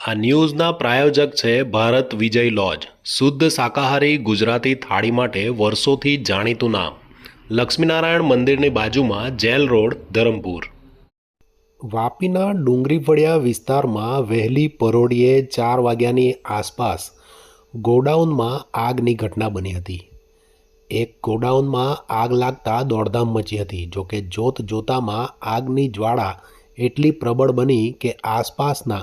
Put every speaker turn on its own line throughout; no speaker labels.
આ ન્યૂઝના પ્રાયોજક છે ભારત વિજય લોજ. શુદ્ધ શાકાહારી ગુજરાતી થાળી માટે વર્ષોથી જાણીતું નામ. લક્ષ્મીનારાયણ મંદિરની બાજુમાં જેલ રોડ, ધરમપુર. વાપીના ડુંગરીફળિયા વિસ્તારમાં વહેલી પરોઢીએ ચાર વાગ્યાની આસપાસ ગોડાઉનમાં આગની ઘટના બની હતી. એક ગોડાઉનમાં આગ લાગતા દોડધામ મચી હતી જોકે જોત જોતામાં આગની જ્વાળા એટલી પ્રબળ બની કે આસપાસના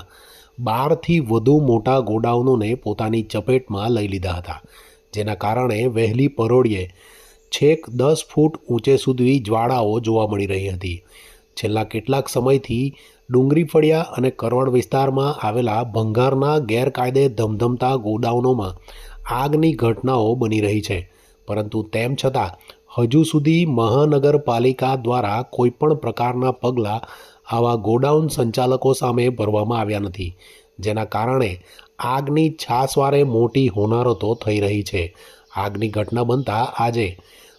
બારથી વધુ મોટા ગોડાઉનોને પોતાની ચપેટમાં લઈ લીધા હતા, જેના કારણે વહેલી પરોળીએ છેક દસ ફૂટ ઊંચે સુધી જ્વાળાઓ જોવા મળી રહી હતી. છેલ્લા કેટલાક સમયથી ડુંગરી ફળિયા અને કરવડ વિસ્તારમાં આવેલા ભંગારના ગેરકાયદે ધમધમતા ગોડાઉનોમાં આગની ઘટનાઓ બની રહી છે. પરંતુ તેમ છતાં, હજુ સુધી મહાનગરપાલિકા દ્વારા કોઈપણ પ્રકારના પગલાં આવા ગોડાઉન સંચાલકો સામે ભરવામાં આવ્યા નથી, જેના કારણે આગની છાસવારે મોટી હોનારતો થઈ રહી છે. આગની ઘટના બનતા આજે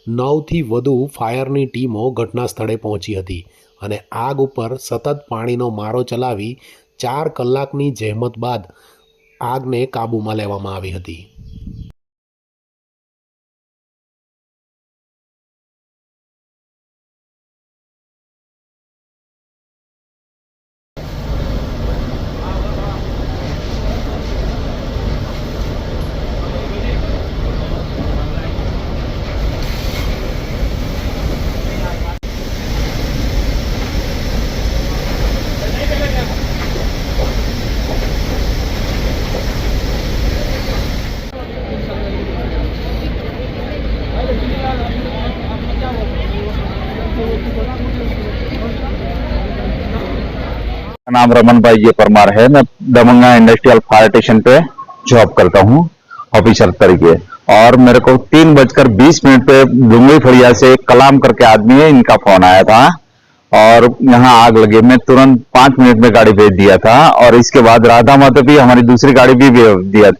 નવથી વધુ ફાયરની ટીમો ઘટના સ્થળે પહોંચી હતી અને આગ ઉપર સતત પાણીનો મારો ચલાવી ચાર કલાકની જહેમત બાદ આગને કાબૂમાં લેવામાં આવી હતી.
नाम रमन भाई जी परमार है। मैं दमंगा इंडस्ट्रियल फायर स्टेशन पे जॉब करता हूँ ऑफिसर तरीके। और मेरे को तीन बजकर बीस मिनट पे डूंगरी फड़िया से कलाम करके आदमी है, इनका फ़ोन आया था। और यहाँ आग लगी। मैं तुरंत पाँच मिनट में गाड़ी भेज दिया था। और इसके बाद राधा माता भी हमारी दूसरी गाड़ी भी भेज दिया।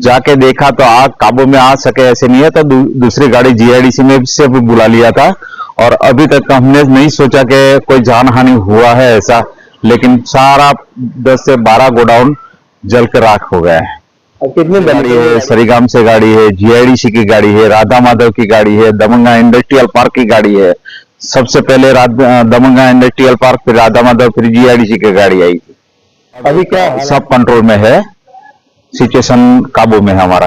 जाके देखा तो आग काबू में आ सके ऐसे नहीं है तो दूसरी गाड़ी जीआईडीसी में से बुला लिया था। और अभी तक हमने नहीं सोचा कि कोई जान हानि हुआ है ऐसा। लेकिन सारा दस से बारह गोडाउन जल के राख हो गया है।
कितनी
गाड़ी है सरीगाम से गाड़ी है जीआईडीसी की गाड़ी है राधा माधव की गाड़ी है दमंगा इंडस्ट्रियल पार्क की गाड़ी है। सबसे पहले दमंगा इंडस्ट्रियल पार्क फिर राधा माधव फिर जीआईडीसी की गाड़ी आई। थी
अभी क्या
सब कंट्रोल में है। सिचुएशन काबू में है हमारा।